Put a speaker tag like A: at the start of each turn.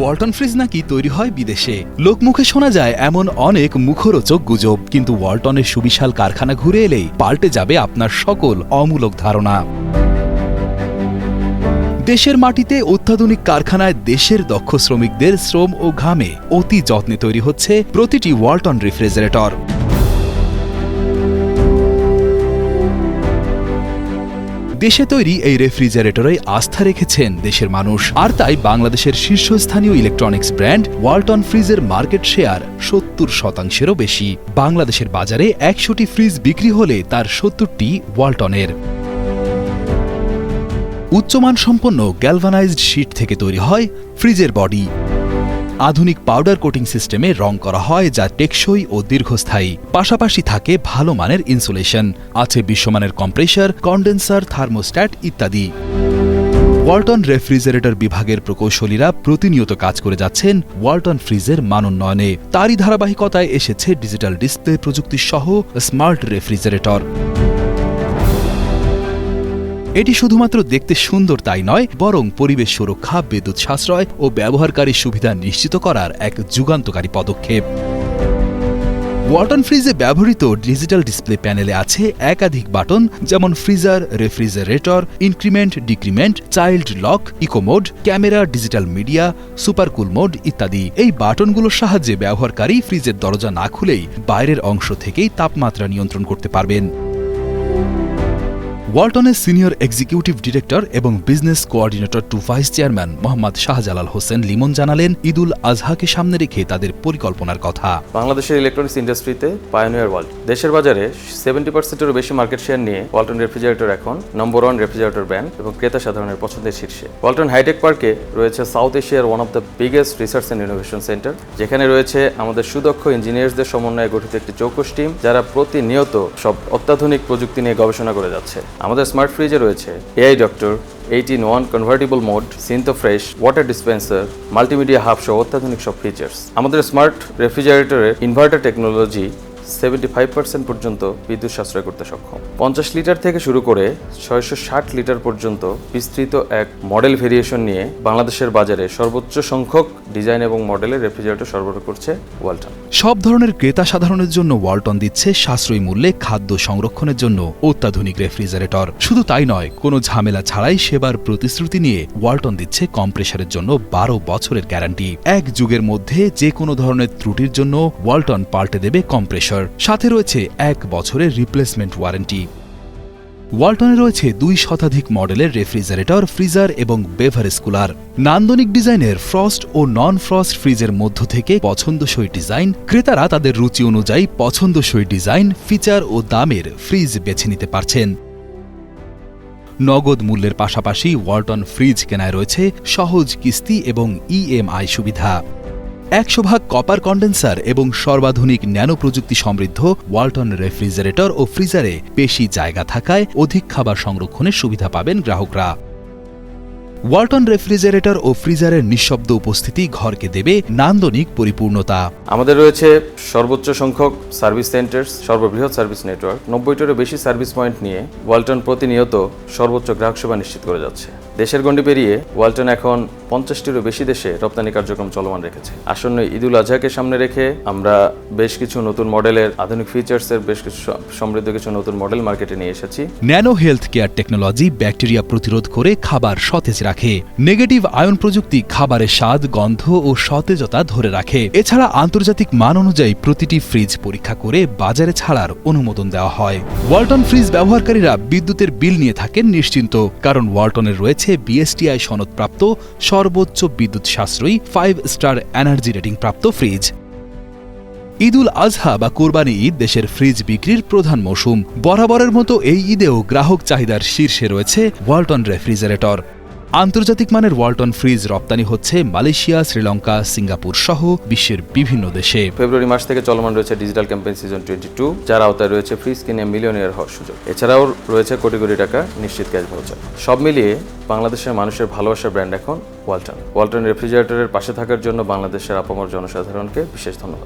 A: Walton fridge নাকি তৈরি হয় বিদেশে? লোকমুখে শোনা যায়, এমন অনেক মুখরোচক গুজব, কিন্তু ওয়ালটনের সুবিশাল কারখানা ঘুরে এলেই পাল্টে যাবে আপনার সকল অমূলক ধারণা। দেশের মাটিতে অত্যাধুনিক কারখানায় দেশের দক্ষ শ্রমিকদের শ্রম ও ঘামে অতি যত্নে তৈরি হচ্ছে প্রতিটি ওয়ালটন রেফ্রিজারেটর। দেশে তৈরি এই রেফ্রিজারেটরে আস্থা রেখেছেন দেশের মানুষ। আর তাই বাংলাদেশের শীর্ষস্থানীয় ইলেকট্রনিক্স ব্র্যান্ড ওয়ালটন ফ্রিজের মার্কেট শেয়ার সত্তর শতাংশেরও বেশি। বাংলাদেশের বাজারে একশোটি ফ্রিজ বিক্রি হলে তার সত্তরটি ওয়ালটনের উচ্চমান সম্পন্ন গ্যালভানাইজড শীট থেকে তৈরি হয় ফ্রিজের বডি আধুনিক পাউডার কোটিং সিস্টেমে রং করা হয় যা টেকসই ও দীর্ঘস্থায়ী। পাশাপাশি থাকে ভালো মানের ইনসুলেশন আছে বিশ্বমানের কম্প্রেসার কন্ডেন্সার থার্মোস্ট্যাট ইত্যাদি। ওয়ালটন রেফ্রিজারেটর বিভাগের প্রকৌশলীরা প্রতিনিয়ত কাজ করে যাচ্ছেন ওয়ালটন ফ্রিজের মানোন্নয়নে তারই ধারাবাহিকতায় এসেছে ডিজিটাল ডিসপ্লে প্রযুক্তি সহ স্মার্ট রেফ্রিজারেটর এটি শুধুমাত্র দেখতে সুন্দর তাই নয়, বরং পরিবেশ সুরক্ষা, বিদ্যুৎ সাশ্রয় ও ব্যবহারকারী সুবিধা নিশ্চিত করার এক যুগান্তকারী পদক্ষেপ। ওয়ালটন ফ্রিজে ব্যবহৃত ডিজিটাল ডিসপ্লে প্যানেলে আছে একাধিক বাটন, যেমন freezer, refrigerator, increment, decrement, child lock eco mode camera, digital media super cool mode ইত্যাদি। এই বাটনগুলোর সাহায্যে ব্যবহারকারী ফ্রিজের দরজা না খুলেই বাইরের অংশ থেকেই তাপমাত্রা নিয়ন্ত্রণ করতে পারবেন। ওয়ালটনের সিনিয়র এক্সিকিউটিভ ডিরেক্টর এবং business coordinator to vice chairman Mohammad Shahjalal Hossain Limon জানালেন, ঈদুল আজহাকে সামনে রেখে তাদের পরিকল্পনার কথা।
B: বাংলাদেশের ইলেকট্রনিক্স ইন্ডাস্ট্রিতে পায়োনিয়ার ওয়ার্ল্ড দেশের বাজারে সেভেন্টি পার্সেন্টেরও বেশি মার্কেট শেয়ার নিয়ে ওয়ালটন রেফ্রিজারেটর এখন নম্বর ওয়ান রেফ্রিজারেটর ব্র্যান্ড এবং ক্রেতা সাধারণের পছন্দের শীর্ষে। ওয়ালটন হাইটেক পার্কে রয়েছে সাউথ এশিয়ার one of the biggest research and innovation centre যেখানে রয়েছে আমাদের সুদক্ষ ইঞ্জিনিয়ার্সদের সমন্বয়ে গঠিত একটি চৌকস টিম যারা প্রতিনিয়ত সব অত্যাধুনিক প্রযুক্তি নিয়ে গবেষণা করে যাচ্ছে। আমাদের স্মার্ট ফ্রিজে রয়েছে। AI doctor eight in one convertible mode সিনথো fresh water dispenser multimedia হাফ সহ অত্যাধুনিক সব ফিচার্স আমাদের smart রেফ্রিজারেটরের inverter technology seventy five percent পর্যন্ত বিদ্যুৎ সাশ্রয় করতে সক্ষম। পঞ্চাশ লিটার থেকে শুরু করে ছয়শো ষাট লিটার পর্যন্ত বিস্তৃত এক মডেল ভেরিয়েশন নিয়ে বাংলাদেশের বাজারে সর্বোচ্চ সংখ্যক ডিজাইন এবং মডেলের রেফ্রিজারেটর সরবরাহ করছে ওয়ালটন।
A: সব ধরনের ক্রেতা সাধারণের জন্য ওয়ালটন দিচ্ছে সাশ্রয়ী মূল্যে খাদ্য সংরক্ষণের জন্য অত্যাধুনিক রেফ্রিজারেটর। শুধু তাই নয়, কোনো ঝামেলা ছাড়াই সেবার প্রতিশ্রুতি নিয়ে ওয়ালটন দিচ্ছে কম্প্রেসারের জন্য বারো বছরের গ্যারান্টি। এক যুগের মধ্যে যে কোনো ধরনের ত্রুটির জন্য ওয়ালটন পাল্টে দেবে কম্প্রেসর সাথে রয়েছে এক বছরের রিপ্লেসমেন্ট ওয়ারেন্টি ওয়ালটনে রয়েছে দুই শতাধিক মডেলের রেফ্রিজারেটর ফ্রিজার এবং বেভারেজ কুলার নান্দনিক ডিজাইনের ফ্রস্ট ও নন ফ্রস্ট ফ্রিজের মধ্য থেকে পছন্দসই ডিজাইন ক্রেতারা তাদের রুচি অনুযায়ী পছন্দসই ডিজাইন ফিচার ও দামের ফ্রিজ বেছে নিতে পারছেন। নগদ মূল্যের পাশাপাশি ওয়ালটন ফ্রিজ কেনায় রয়েছে সহজ কিস্তি এবং ইএমআই সুবিধা। একশো ভাগ কপার কন্ডেন্সার এবং সর্বাধুনিক ন্যানো প্রযুক্তি সমৃদ্ধ ওয়ালটন রেফ্রিজারেটর ও ফ্রিজারে বেশি জায়গা থাকায় অধিক খাবার সংরক্ষণের সুবিধা পাবেন গ্রাহকরা। ওয়ালটন রেফ্রিজারেটর ও ফ্রিজারের নিঃশব্দ উপস্থিতি ঘরকে দেবে নান্দনিক পরিপূর্ণতা।
B: আমাদের রয়েছে সর্বোচ্চ সংখ্যক সার্ভিস সেন্টার সর্ববৃহৎ সার্ভিস নেটওয়ার্ক। নব্বইটারও বেশি সার্ভিস পয়েন্ট নিয়ে ওয়ালটন প্রতিনিয়ত সর্বোচ্চ গ্রাহক সেবা নিশ্চিত করে যাচ্ছে। দেশের গণ্ডি পেরিয়ে ওয়ালটন এখন পঞ্চাশটিরও বেশি দেশে রপ্তানি কার্যক্রম চলমান রেখেছে। আসন্ন ঈদুল আজহাকে সামনে রেখে আমরা বেশ কিছু নতুন মডেলের আধুনিক ফিচার্সের বেশ কিছু সমৃদ্ধ কিছু নতুন মডেল মার্কেটে নিয়ে এসেছি।
A: Nano health care technology bacteria প্রতিরোধ করে খাবার সতেজ রাখে। নেগেটিভ আয়ন প্রযুক্তি খাবারের স্বাদ, গন্ধ ও সতেজতা ধরে রাখে। এছাড়া আন্তর্জাতিক মান অনুযায়ী প্রতিটি ফ্রিজ পরীক্ষা করে বাজারে ছাড়ার অনুমোদন দেওয়া হয়। ওয়ালটন ফ্রিজ ব্যবহারকারীরা বিদ্যুতের বিল নিয়ে থাকেন নিশ্চিন্ত, কারণ ওয়ালটনের রয়েছে বিএসটিআই সনদপ্রাপ্ত সর্বোচ্চ বিদ্যুৎ সাশ্রয়ী five star energy rating fridge fridge Eid ul Azha বা কোরবানি ঈদ দেশের ফ্রিজ বিক্রির প্রধান মৌসুম। বরাবরের মতো এই ঈদেও গ্রাহক চাহিদার শীর্ষে রয়েছে ওয়ালটন রেফ্রিজারেটর। আন্তর্জাতিক মানের ওয়ালটন ফ্রিজ রপ্তানি হচ্ছে মালয়েশিয়া, শ্রীলঙ্কা, সিঙ্গাপুর সহ বিশ্বের বিভিন্ন দেশে।
B: ফেব্রুয়ারি মাস থেকে চলমান রয়েছে digital campaign season twenty two, যার আওতায় রয়েছে ফ্রিজ কিনে মিলিয়নিয়ার হওয়ার সুযোগ। এছাড়াও রয়েছে কোটি কোটি টাকা নিশ্চিত ক্যাশ ভাউচার। সব মিলিয়ে বাংলাদেশের মানুষের ভালোবাসার ব্র্যান্ড এখন ওয়ালটন। ওয়ালটন রেফ্রিজারেটরের পাশে থাকার জন্য বাংলাদেশের আপামর জনসাধারণকে বিশেষ ধন্যবাদ।